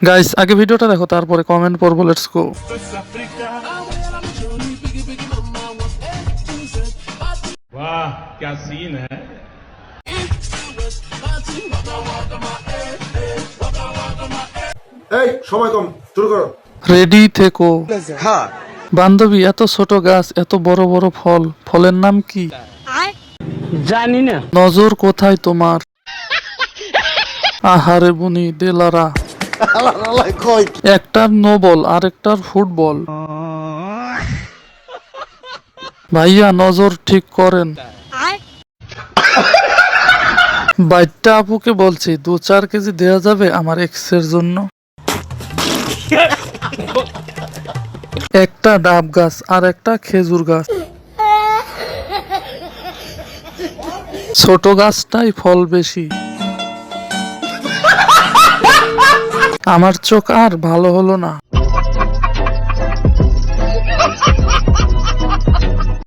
Guys আগে ভিডিওটা দেখো তারপরে কমেন্ট করবো লেটস গো वाह क्या सीन है এই সময় কম শুরু করো রেডি থেকো বান্ধবী এত ছোট গাছ এত বড় বড় ফল ফলের নাম কি জানি না নজর কোথায় তোমার আহারে বুনি দেলারা একটার নোবল, আরেকটার ফুটবল। ভাইয়া, নজর ঠিক করেন। বাইটটা আপুকে বলছি, দু চার কেজি দেয়া যাবে আমার এক্সের জন্য। একটা ডাব গাছ আর একটা খেজুর গাছ। ছোট গাছটাই ফল বেশি। আমার চোখ আর ভালো হলো না।